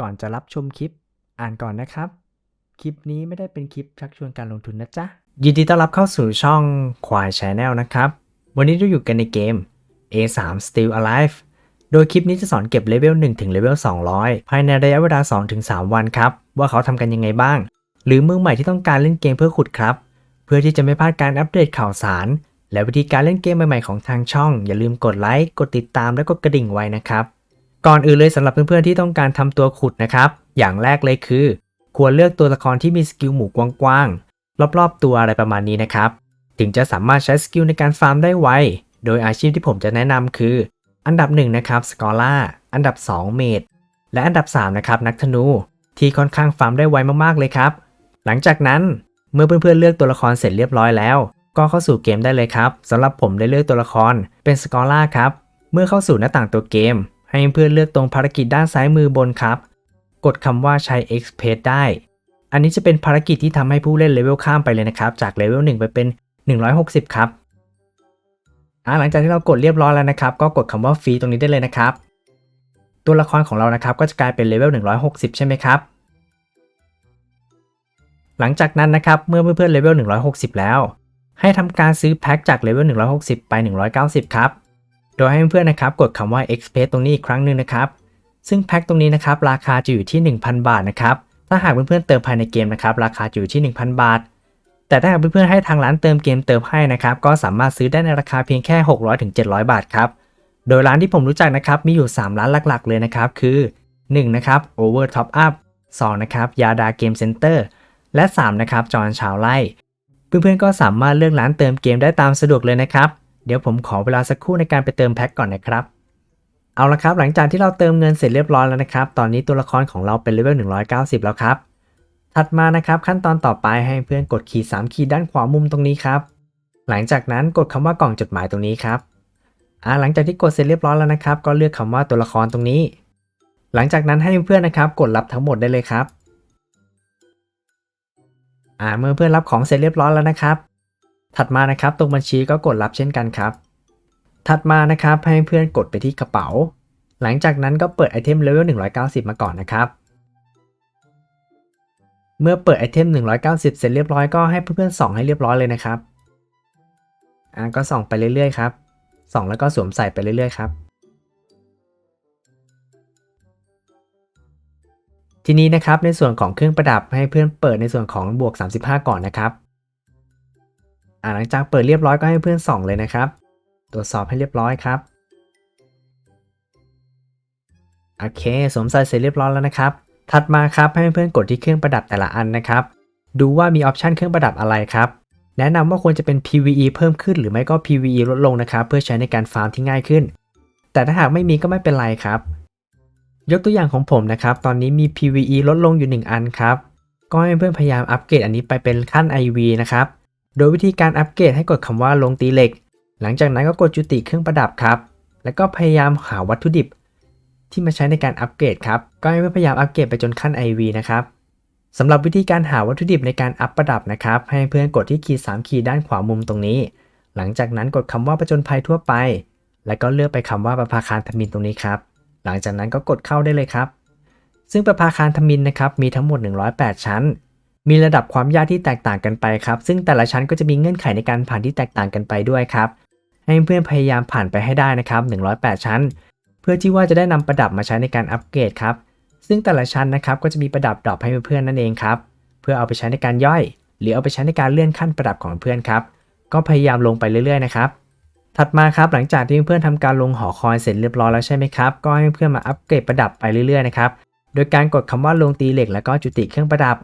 ก่อนจะรับชมคลิป อ่านก่อนนะครับ คลิปนี้ไม่ได้เป็นคลิปชักชวนการลงทุนนะจ๊ะ ยินดีต้อนรับเข้าสู่ช่องควาย Channel นะครับ วันนี้เราอยู่กันในเกม A3 Still Alive โดยคลิปนี้จะสอนเก็บเลเวล1ถึงเลเวล200 ภายในระยะเวลา 2-3 วันครับ ว่าเขาทำกันยังไงบ้าง หรือมือใหม่ที่ต้องการเล่นเกมเพื่อขุดครับ เพื่อที่จะไม่พลาดการอัปเดตข่าวสาร และวิธีการเล่นเกมใหม่ๆของทางช่อง อย่าลืมกดไลค์ กดติดตามและกดกระดิ่งไว้นะครับ ก่อนอื่นเลยสำหรับเพื่อนๆที่ต้องการทำตัวขุดนะครับ อย่างแรกเลยคือ ควรเลือกตัวละครที่มีสกิลหมู่กว้างๆรอบๆตัวอะไรประมาณนี้นะครับ ถึงจะสามารถใช้สกิลในการฟาร์มได้ไว โดยอาชีพที่ผมจะแนะนำคือ อันดับ1นะครับสกอล่าอันดับ 2 เมดและอันดับ3นะครับนักธนูที่ค่อนข้างฟาร์มได้ไวมากๆเลยครับ หลังจากนั้นเมื่อเพื่อนๆเลือกตัวละครเสร็จเรียบร้อยแล้ว ก็เข้าสู่เกมได้เลยครับสำหรับผมได้เลือกตัวละครเป็นสกอล่าครับเมื่อเข้าสู่หน้าต่างตัวเกม ให้เพื่อนเลือกตรงภารกิจด้านซ้ายมือบนครับ กดคำว่าใช้ Express ได้ อันนี้จะเป็นภารกิจที่ทำให้ผู้เล่นเลเวลข้ามไปเลยนะครับ จากเลเวล1ไปเป็น 160 ครับหลังจากที่เรากดเรียบร้อยแล้วนะครับ ก็กดคำว่าฟรีตรงนี้ได้เลยนะครับ ตัวละครของเรานะครับก็จะกลายเป็นเลเวล160 ใช่ไหมครับ หลังจากนั้นนะครับเมื่อเพื่อนๆเลเวล160 แล้ว ให้ทำการซื้อแพ็คจากเลเวล160 ไป 190 ครับ โดยให้เพื่อนๆนะครับกดคำว่า Express ตรงนี้อีกครั้งหนึ่งนะครับ ซึ่งแพ็คตรงนี้นะครับราคาจะอยู่ที่ 1,000 บาทนะครับ ถ้าหากเพื่อนๆเติมภายในเกมนะครับราคาจะอยู่ที่ 1,000 บาท แต่ถ้าหากเพื่อนๆให้ทางร้านเติมเกมเติมให้นะครับก็สามารถซื้อได้ในราคาเพียงแค่ 600-700 บาทครับ โดยร้านที่ผมรู้จักนะครับมีอยู่ 3 ร้านหลักๆ เลยนะครับคือ1นะครับ Over Top Up 2นะครับยาดาเกมเซ็นเตอร์และ3นะครับจอนชาวไล่เพื่อนๆก็สามารถเลือกร้านเติมเกมได้ตามสะดวกเลยนะครับ เดี๋ยวผมขอเวลาสักครู่ในการไปเติมแพ็คก่อนนะครับ เอาละครับ หลังจากที่เราเติมเงินเสร็จเรียบร้อยแล้วนะครับ ตอนนี้ตัวละครของเราเป็นเลเวล190 แล้วครับ ถัดมานะครับขั้นตอนต่อไปให้เพื่อนกดขีด3ขีดด้านขวามุมตรงนี้ครับ หลังจากนั้นกดคำว่ากล่องจดหมายตรงนี้ครับอ่าหลังจากที่กดเสร็จเรียบร้อยแล้วนะครับ ก็เลือกคำว่าตัวละครตรงนี้ หลังจากนั้นให้เพื่อนนะครับกดรับทั้งหมดได้เลยครับอ่าเมื่อเพื่อนรับของเสร็จเรียบร้อยแล้วนะครับ ถัดมานะครับตรงบัญชีก็กดรับเช่นกันครับ ถัดมานะครับให้เพื่อนกดไปที่กระเป๋า หลังจากนั้นก็เปิดไอเทมเลเวล190 มาก่อนนะครับ เมื่อเปิดไอเทม 190 เสร็จเรียบร้อยก็ให้เพื่อนๆส่องให้เรียบร้อยเลยนะครับอ่าก็ส่องไปเรื่อยๆครับส่องแล้วก็สวมใส่ไปเรื่อยๆครับทีนี้นะครับในส่วนของเครื่องประดับให้เพื่อนเปิดในส่วนของบวก 35 ก่อนนะครับ หลังจากเปิดเรียบร้อยก็ให้เพื่อนส่องเลยนะครับ ตรวจสอบให้เรียบร้อยครับโอเคสวมใส่เสร็จเรียบร้อยแล้วนะครับ ถัดมาครับให้เพื่อนกดที่เครื่องประดับแต่ละอันนะครับ ดูว่ามีออปชันเครื่องประดับอะไรครับ แนะนำว่าควรจะเป็น PVE เพิ่มขึ้นหรือไม่ก็ PVE ลดลงนะครับ เพื่อใช้ในการฟาร์มที่ง่ายขึ้น แต่ถ้าหากไม่มีก็ไม่เป็นไรครับ ยกตัวอย่างของผมนะครับ ตอนนี้มี PVE ลดลงอยู่ 1 อันครับ ก็ให้เพื่อนพยายามอัปเกรดอันนี้ไปเป็นขั้น IV นะครับ โดยวิธีการอัปเกรดให้กดคำว่าลงตีเหล็ก หลังจากนั้นก็กดจุติเครื่องประดับครับ แล้วก็พยายามหาวัตถุดิบ ที่มาใช้ในการอัปเกรดครับ ก็ให้เพื่อนพยายามอัปเกรดไปจนขั้น IV นะครับสำหรับวิธีการหาวัตถุดิบในการอัปประดับนะครับ ให้เพื่อนกดที่ขีด3ขีดด้านขวามุมตรงนี้ หลังจากนั้นกดคำว่าประจนภัยทั่วไป แล้วก็เลือกไปคำว่าประภาคารธมินตรงนี้ครับ หลังจากนั้นก็กดเข้าได้เลยครับ ซึ่งประภาคารธมินนะครับมีทั้งหมด 108 ชั้น มีระดับความยากที่แตกต่างกันไปครับ ซึ่งแต่ละชั้นก็จะมีเงื่อนไขในการผ่านที่แตกต่างกันไปด้วยครับ ให้เพื่อนพยายามผ่านไปให้ได้นะครับ 108 ชั้น เพื่อที่ว่าจะได้นำประดับมาใช้ในการอัปเกรดครับ ซึ่งแต่ละชั้นนะครับก็จะมีประดับดรอปให้เพื่อนๆนั่นเองครับ เพื่อเอาไปใช้ในการย่อย หรือเอาไปใช้ในการเลื่อนขั้นประดับของเพื่อนครับ ก็พยายามลงไปเรื่อยๆนะครับถัดมาครับหลังจากที่เพื่อนๆทำการลงหอคอยเสร็จเรียบร้อยแล้วใช่ไหมครับ ก็ให้เพื่อนมาอัปเกรดประดับไปเรื่อยๆนะครับ โดยการกดคำว่าลงตีเหล็กแล้วก็จุติเครื่องประดับ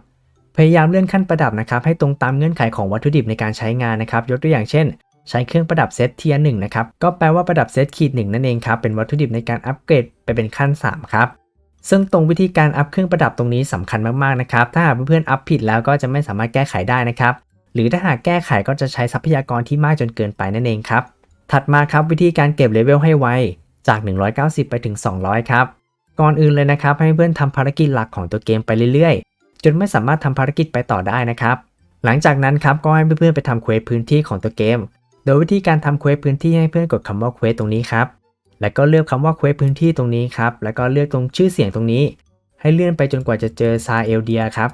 พยายามเลื่อนขั้นประดับนะครับให้ตรงตามเงื่อนไขของวัตถุดิบในการใช้งานนะครับ ยกตัวอย่างเช่น ใช้เครื่องประดับเซตเทียร์หนึ่งนะครับก็แปลว่าประดับเซตขีดหนึ่งนั่นเองครับเป็นวัตถุดิบในการอัปเกรดไปเป็นขั้น 3 ครับซึ่งตรงวิธีการอัพเครื่องประดับตรงนี้สำคัญมากๆนะครับ ถ้าหากเพื่อนๆอัพผิดแล้วก็จะไม่สามารถแก้ไขได้นะครับ หรือถ้าหากแก้ไขก็จะใช้ทรัพยากรที่มากจนเกินไปนั่นเองครับ ถัดมาครับวิธีการเก็บเลเวลให้ไว จาก 190 ไปถึง 200 ครับ ก่อนอื่นเลยนะครับ ให้เพื่อนทำภารกิจหลักของตัวเกมไปเรื่อย จนไม่สามารถทำภารกิจไปต่อได้นะครับ หลังจากนั้นครับก็ให้เพื่อนๆไปทำเควสพื้นที่ของตัวเกม โดยวิธีการทำเควสพื้นที่ให้เพื่อนกดคำว่าเควสตรงนี้ครับ แล้วก็เลือกคำว่าเควสพื้นที่ตรงนี้ครับ แล้วก็เลือกตรงชื่อเสียงตรงนี้ ให้เลื่อนไปจนกว่าจะเจอซาเอลเดียครับ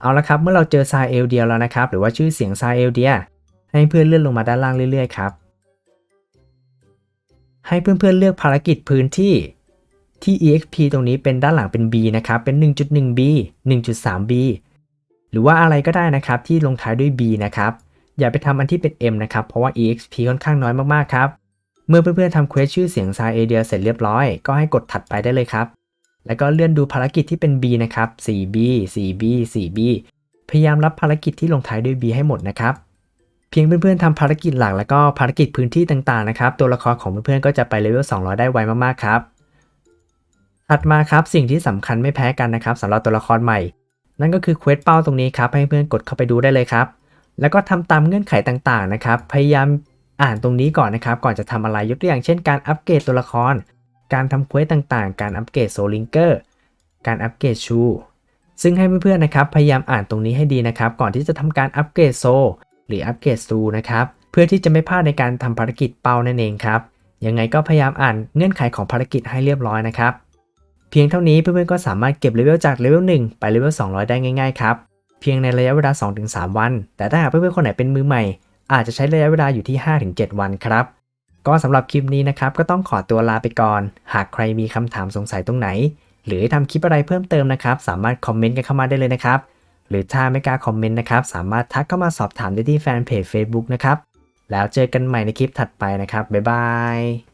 เอาละครับเมื่อเราเจอซาเอลเดียแล้วนะครับ หรือว่าชื่อเสียงซาเอลเดียให้เพื่อนเลื่อนลงมาด้านล่างเรื่อยๆครับให้เพื่อนๆเลือกภารกิจพื้นที่ ที่ exp ตรงนี้เป็นด้านหลังเป็น b นะครับ เป็น 1.1b 1.3b หรือว่าอะไรก็ได้นะครับที่ลงท้ายด้วย b นะครับ อย่าไปทำอันที่เป็น m นะครับ เพราะว่า exp ค่อนข้างน้อยมากๆครับ เมื่อเพื่อนๆทำเควสชื่อเสียงซาเอเดียเสร็จเรียบร้อย ก็ให้กดถัดไปได้เลยครับ แล้วก็เลื่อนดูภารกิจที่เป็น b นะครับ 4b 4b 4b พยายามรับภารกิจที่ลงท้ายด้วย b ให้หมดนะครับเพียงเพื่อนๆทำภารกิจหลักแล้วก็ภารกิจพื้นที่ต่างๆนะครับ ตัวละครของเพื่อนๆก็จะไปเลเวล200 ได้ไวมากๆครับ ถัดมาครับสิ่งที่สำคัญไม่แพ้กันนะครับสำหรับตัวละครใหม่ นั่นก็คือเควสเป้าตรงนี้ครับให้เพื่อนกดเข้าไปดูได้เลยครับ แล้วก็ทำตามเงื่อนไขต่างๆนะครับพยายามอ่านตรงนี้ก่อนนะครับก่อนจะทำอะไรยกตัวอย่างเช่นการอัปเกรดตัวละคร การทำเควสต่างๆ การอัปเกรดโซลิงเกอร์การอัปเกรดชูซึ่งให้เพื่อนๆนะครับพยายามอ่านตรงนี้ให้ดีนะครับ ก่อนที่จะทำการอัปเกรดโซหรืออัปเกรดซูนะครับเพื่อที่จะไม่พลาดในการทำภารกิจเป้านั่นเองครับยังไงก็พยายามอ่านเงื่อนไขของภารกิจให้เรียบร้อยนะครับ พียงเท่านี้เพื่อนๆก็สามารถเก็บเลเวลจากเลเวล1ไปเลเวล200 ได้ง่ายๆครับเพียงในระยะเวลา 2-3 วัน แต่ถ้าหากเพื่อนๆคนไหนเป็นมือใหม่ อาจจะใช้ระยะเวลาอยู่ที่ 5-7 วันครับ ก็สำหรับคลิปนี้นะครับก็ต้องขอตัวลาไปก่อน หากใครมีคำถามสงสัยตรงไหน หรือทำคลิปอะไรเพิ่มเติมนะครับสามารถคอมเมนต์กันเข้ามาได้เลยนะครับหรือถ้าไม่กล้าคอมเมนต์นะครับสามารถทักเข้ามาสอบถามได้ที่แฟนเพจ Facebook นะครับแล้วเจอกันใหม่ในคลิปถัดไปนะครับบ๊ายบาย